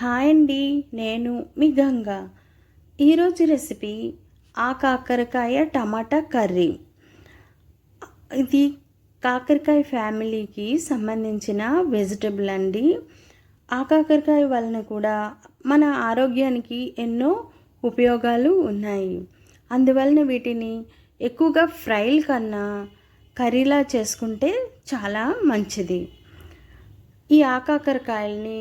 Hi అండి నేను మీ గంగ. ఈరోజు రెసిపీ ఆ కాకరకాయ టమాటా కర్రీ. ఇది కాకరకాయ ఫ్యామిలీకి సంబంధించిన వెజిటబుల్ అండి. ఆ కాకరకాయ వలన కూడా మన ఆరోగ్యానికి ఎన్నో ఉపయోగాలు ఉన్నాయి. అందువలన వీటిని ఎక్కువగా ఫ్రైల్ కన్నా కర్రీలా చేసుకుంటే చాలా మంచిది. ఈ ఆకాకరకాయల్ని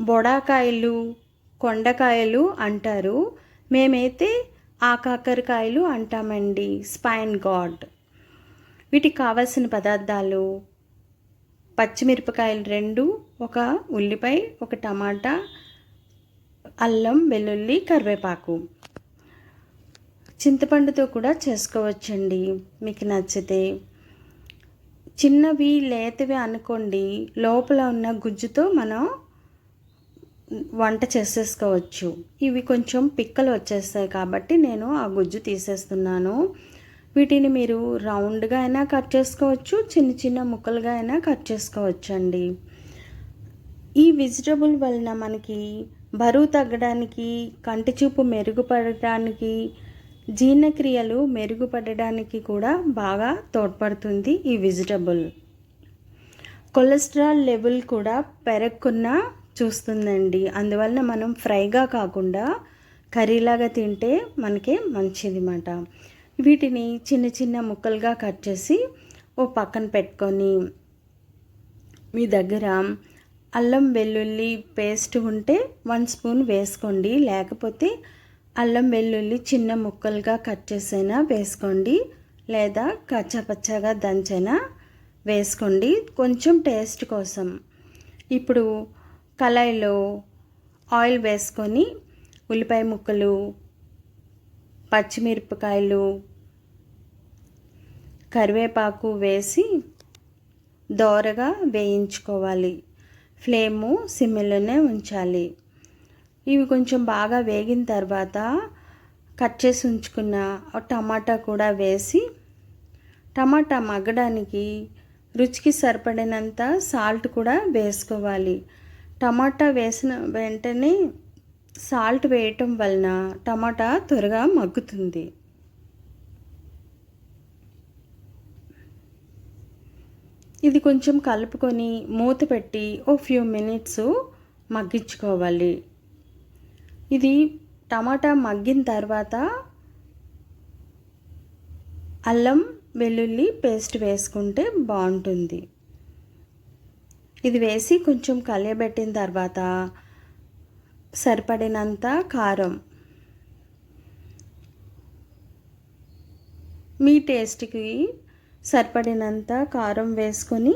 బొడాకాయలు కొండకాయలు అంటారు. మేమైతే ఆకాకరకాయలు అంటామండి. స్పైన్ గాడ్ వీటికి కావలసిన పదార్థాలు పచ్చిమిరపకాయలు రెండు ఒక ఉల్లిపాయ ఒక టమాటా అల్లం వెల్లుల్లి కరివేపాకు. చింతపండుతో కూడా చేసుకోవచ్చండి. మీకు నచ్చితే చిన్నవి లేతవి అనుకోండి లోపల ఉన్న గుజ్జుతో మనం వంట చేసేసుకోవచ్చు. ఇవి కొంచెం పిక్కలు వచ్చేస్తాయి కాబట్టి నేను ఆ గుజ్జు తీసేస్తున్నాను. వీటిని మీరు రౌండ్గా అయినా కట్ చేసుకోవచ్చు చిన్న చిన్న ముక్కలుగా అయినా కట్ చేసుకోవచ్చు అండి ఈ వెజిటబుల్ వలన మనకి బరువు తగ్గడానికి కంటి చూపు మెరుగుపడటానికి జీర్ణక్రియలు మెరుగుపడడానికి కూడా బాగా తోడ్పడుతుంది ఈ వెజిటబుల్. కొలెస్ట్రాల్ లెవెల్ కూడా పెరగకున్నా చూస్తుందండి. అందువలన మనం ఫ్రైగా కాకుండా కర్రీలాగా తింటే మనకే మంచిది అనమాట వీటిని చిన్న చిన్న ముక్కలుగా కట్ చేసి ఓ పక్కన పెట్టుకొని మీ దగ్గర అల్లం వెల్లుల్లి పేస్ట్ ఉంటే వన్ స్పూన్ వేసుకోండి. లేకపోతే అల్లం వెల్లుల్లి చిన్న ముక్కలుగా కట్ చేసైనా వేసుకోండి. లేదా కచ్చాపచ్చాగా దంచైనా వేసుకోండి. కొంచెం టేస్ట్ కోసం. ఇప్పుడు కళాయిలో ఆయిల్ వేసుకొని ఉల్లిపాయ ముక్కలు పచ్చిమిరపకాయలు కరివేపాకు వేసి దోరగా వేయించుకోవాలి. ఫ్లేము సిమ్లోనే ఉంచాలి. ఇవి కొంచెం బాగా వేగిన తర్వాత కట్ చేసి ఉంచుకున్న టమాటా కూడా వేసి టమాటా మగ్గడానికి రుచికి సరిపడినంత సాల్ట్ కూడా వేసుకోవాలి. టమాటా వేసిన వెంటనే సాల్ట్ వేయటం వలన టమాటా త్వరగా మగ్గుతుంది. ఇది కొంచెం కలుపుకొని మూత పెట్టి ఓ ఫ్యూ మినిట్స్ మగ్గించుకోవాలి. ఇది టమాటా మగ్గిన తర్వాత అల్లం వెల్లుల్లి పేస్ట్ వేసుకుంటే బాగుంటుంది. ఇది వేసి కొంచెం కలియబెట్టిన తర్వాత సరిపడినంత కారం. మీ టేస్ట్కి సరిపడినంత కారం వేసుకొని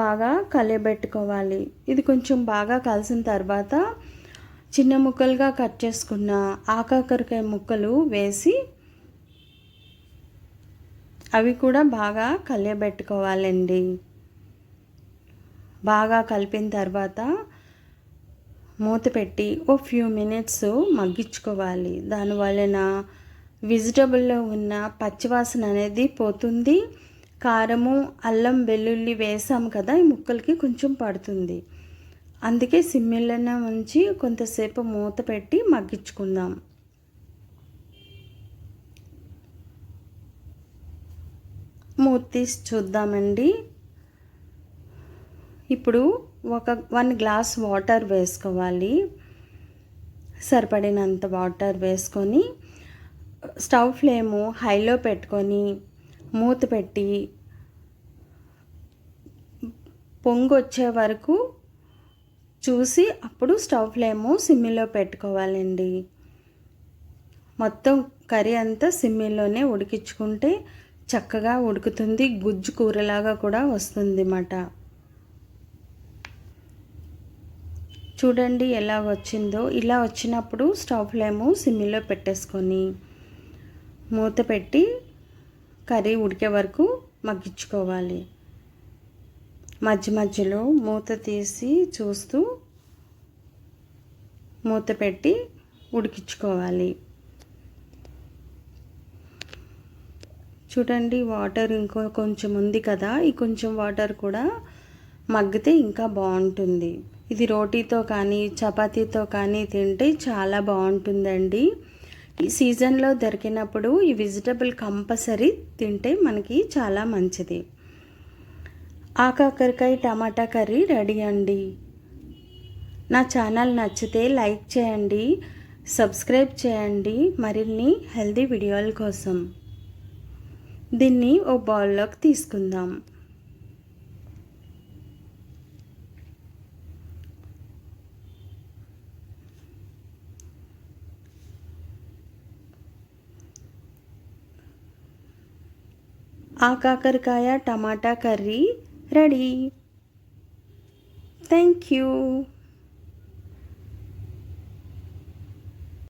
బాగా కలియబెట్టుకోవాలి. ఇది కొంచెం బాగా కలిసిన తర్వాత చిన్న ముక్కలుగా కట్ చేసుకున్న ఆకాకరకాయ ముక్కలు వేసి అవి కూడా బాగా కలియబెట్టుకోవాలండి. బాగా కలిపిన తర్వాత మూత పెట్టి ఓ ఫ్యూ మినిట్స్ మగ్గించుకోవాలి. దానివలన వెజిటబుల్లో ఉన్న పచ్చివాసన అనేది పోతుంది. కారము అల్లం వెల్లుల్లి వేసాము కదా ఈ ముక్కలకి కొంచెం పడుతుంది. అందుకే సిమ్మిళ్ళన ఉంచి కొంతసేపు మూత పెట్టి మగ్గించుకుందాం. మూత తీసి చూద్దామండి. ఇప్పుడు ఒక వన్ గ్లాస్ వాటర్ వేసుకోవాలి. సరిపడినంత వాటర్ వేసుకొని స్టవ్ ఫ్లేమ్ హైలో పెట్టుకొని మూత పెట్టి పొంగు వచ్చే వరకు చూసి అప్పుడు స్టవ్ ఫ్లేమ్ సిమ్మిలో పెట్టుకోవాలండి. మొత్తం కర్రీ అంతా సిమ్మిలోనే ఉడికించుకుంటే చక్కగా ఉడుకుతుంది. గుజ్జు కూరలాగా కూడా వస్తుంది అన్నమాట చూడండి ఎలా వచ్చిందో. ఇలా వచ్చినప్పుడు స్టవ్ ఫ్లేము సిమ్మిలో పెట్టేసుకొని మూత పెట్టి కర్రీ ఉడికే వరకు మగ్గించుకోవాలి. మధ్య మధ్యలో మూత తీసి చూస్తూ మూత పెట్టి ఉడికించుకోవాలి. చూడండి వాటర్ ఇంకో కొంచెం ఉంది కదా ఈ కొంచెం వాటర్ కూడా మగ్గితే ఇంకా బాగుంటుంది. ఇది రోటీతో కానీ చపాతీతో కానీ తింటే చాలా బాగుంటుందండి. ఈ సీజన్లో దొరికినప్పుడు ఈ వెజిటబుల్ కంపల్సరీ తింటే మనకి చాలా మంచిది. ఆకాకరకాయ టమాటా కర్రీ రెడీ అండి. నా ఛానల్ నచ్చితే లైక్ చేయండి సబ్స్క్రైబ్ చేయండి. మరిన్ని హెల్దీ వీడియోల కోసం దీన్ని ఓ బౌల్లోకి తీసుకుందాం. ఆ కాకరకాయ tomato curry ready. Thank you